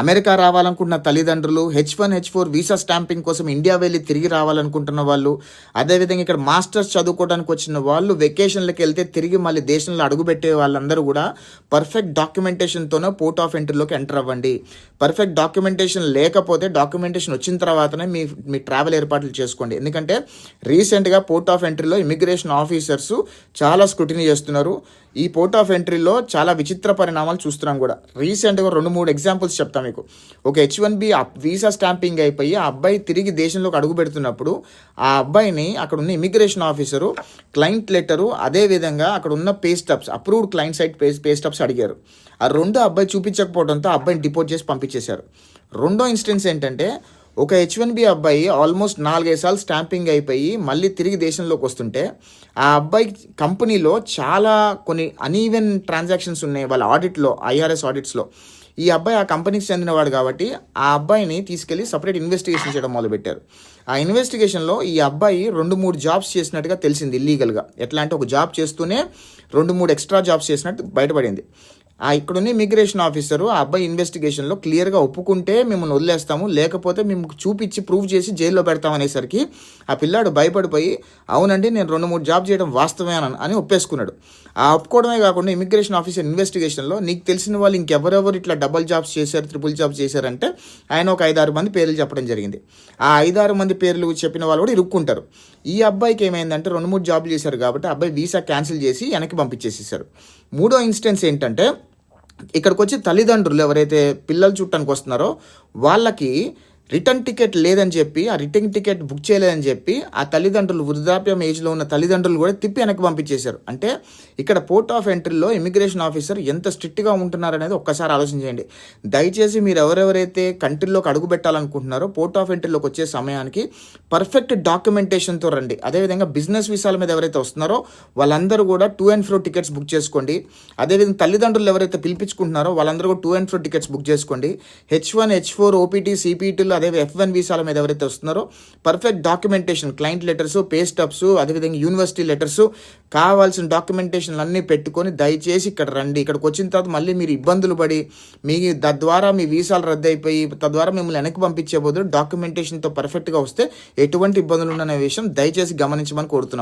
America రావాలనుకుంటున్న తల్లిదండ్రులు H one H four visa stamping కోసం ఇండియా వెళ్ళి తిరిగి రావాలనుకుంటున్న వాళ్ళు అదేవిధంగా ఇక్కడ మాస్టర్స్ చదువుకోవడానికి వచ్చిన వాళ్ళు వెకేషన్లకు వెళ్తే తిరిగి మళ్ళీ దేశంలో అడుగుపెట్టే వాళ్ళందరూ కూడా పర్ఫెక్ట్ డాక్యుమెంటేషన్తోనే పోర్ట్ ఆఫ్ ఎంట్రీలోకి ఎంటర్ అవ్వండి. పర్ఫెక్ట్ డాక్యుమెంటేషన్ లేకపోతే డాక్యుమెంటేషన్ వచ్చిన తర్వాతనే మీ మీ ట్రావెల్ ఏర్పాట్లు చేసుకోండి. ఎందుకంటే రీసెంట్గా పోర్ట్ ఆఫ్ ఎంట్రీలో ఇమిగ్రేషన్ ఆఫీసర్స్ చాలా స్క్రూటినీ చేస్తున్నారు. ఈ పోర్ట్ ఆఫ్ ఎంట్రీలో చాలా విచిత్ర పరిణామాలు చూస్తున్నాం కూడా. రీసెంట్గా రెండు మూడు ఎగ్జాంపుల్స్ చెప్తాం మీకు. ఒక H one B visa stamping అయిపోయి ఆ అబ్బాయి తిరిగి దేశంలోకి అడుగు పెడుతున్నప్పుడు ఆ అబ్బాయిని అక్కడ ఉన్న ఇమిగ్రేషన్ ఆఫీసరు క్లయింట్ లెటరు అదేవిధంగా అక్కడ ఉన్న pay stubs approved client site pay pay stubs అడిగారు. ఆ రెండు అబ్బాయి చూపించకపోవడంతో అబ్బాయిని డిపోర్ట్ చేసి పంపించేశారు. రెండో ఇన్స్టెన్స్ ఏంటంటే ఒక హెచ్ వన్ బి అబ్బాయి ఆల్మోస్ట్ నాలుగైదు సార్లు స్టాంపింగ్ అయిపోయి మళ్ళీ తిరిగి దేశంలోకి వస్తుంటే ఆ అబ్బాయి కంపెనీలో చాలా కొన్ని అనీవెన్ ట్రాన్సాక్షన్స్ ఉన్నాయి వాళ్ళ ఆడిట్లో ఐఆర్ఎస్ ఆడిట్స్లో ఈ అబ్బాయి ఆ కంపెనీకి చెందినవాడు కాబట్టి ఆ అబ్బాయిని తీసుకెళ్ళి సపరేట్ ఇన్వెస్టిగేషన్ చేయడం మొదలుపెట్టారు. ఆ ఇన్వెస్టిగేషన్లో ఈ అబ్బాయి రెండు మూడు జాబ్స్ చేసినట్టుగా తెలిసింది ఇల్లీగల్గా ఎట్లా అంటే ఒక జాబ్ చేస్తూనే రెండు మూడు ఎక్స్ట్రా జాబ్స్ చేసినట్టు బయటపడింది. ఇక్కడున్న ఇమిగ్రేషన్ ఆఫీసరు ఆ అబ్బాయి ఇన్వెస్టిగేషన్లో క్లియర్గా ఒప్పుకుంటే మిమ్మల్ని వదిలేస్తాము లేకపోతే మేము చూపించి ప్రూవ్ చేసి జైల్లో పెడతాం అనేసరికి ఆ పిల్లాడు భయపడిపోయి అవునండి నేను రెండు మూడు జాబ్ చేయడం వాస్తవమే అని ఒప్పేసుకున్నాడు. ఆ ఒప్పుకోవడమే కాకుండా ఇమిగ్రేషన్ ఆఫీసర్ ఇన్వెస్టిగేషన్లో నీకు తెలిసిన వాళ్ళు ఇంకెవరెవరు ఇట్లా డబల్ జాబ్స్ చేశారు ట్రిపుల్ జాబ్స్ చేశారంటే ఆయన ఒక ఐదారు మంది పేర్లు చెప్పడం జరిగింది. ఆ ఐదారు మంది పేర్లు చెప్పిన వాళ్ళు కూడా ఇరుక్కుంటారు. ఈ అబ్బాయికి ఏమైందంటే రెండు మూడు జాబ్లు చేశారు కాబట్టి అబ్బాయి వీసా క్యాన్సిల్ చేసి వెనక్కి పంపించేసేసారు. మూడో ఇన్స్టెన్స్ ఏంటంటే ఇక్కడికి వచ్చి తల్లిదండ్రులు ఎవరైతే పిల్లలు చుట్టానికి వస్తున్నారో వాళ్ళకి రిటర్న్ టికెట్ లేదని చెప్పి ఆ రిటర్న్ టికెట్ బుక్ చేయలేదని చెప్పి ఆ తల్లిదండ్రులు వృద్ధాప్యం ఏజ్లో ఉన్న తల్లిదండ్రులు కూడా తిప్పి వెనక్కి పంపించేశారు. అంటే ఇక్కడ పోర్ట్ ఆఫ్ ఎంట్రీలో ఇమిగ్రేషన్ ఆఫీసర్ ఎంత స్ట్రిక్ట్గా ఉంటున్నారనేది ఒక్కసారి ఆలోచించండి దయచేసి మీరు ఎవరెవరైతే కంట్రీలోకి అడుగు పెట్టాలనుకుంటున్నారో పోర్ట్ ఆఫ్ ఎంట్రీలోకి వచ్చే సమయానికి పర్ఫెక్ట్ డాక్యుమెంటేషన్తో రండి. అదేవిధంగా బిజినెస్ వీసాల మీద ఎవరైతే వస్తున్నారో వాళ్ళందరూ కూడా to and fro tickets book చేసుకోండి. అదేవిధంగా తల్లిదండ్రులు ఎవరైతే పిలిపించుకుంటున్నారో వాళ్ళందరూ కూడా to and fro tickets book చేసుకోండి. H one H four OPT సిపిటీలు అదే ఎఫ్ వన్ వీసాల మీద ఎవరైతే వస్తున్నారో perfect documentation client letters pay stubs అదేవిధంగా యూనివర్సిటీ లెటర్స్ కావాల్సిన డాక్యుమెంటేషన్లు అన్నీ పెట్టుకొని దయచేసి ఇక్కడ రండి. ఇక్కడికి వచ్చిన తర్వాత మళ్ళీ మీరు ఇబ్బందులు పడి మీ తద్వారా మీ వీసాలు రద్దు అయిపోయి తద్వారా మిమ్మల్ని వెనక్కి పంపించే బదులు డాక్యుమెంటేషన్తో పర్ఫెక్ట్గా వస్తే ఎటువంటి ఇబ్బందులు ఉన్న విషయం దయచేసి గమనించమని కోరుతున్నాం.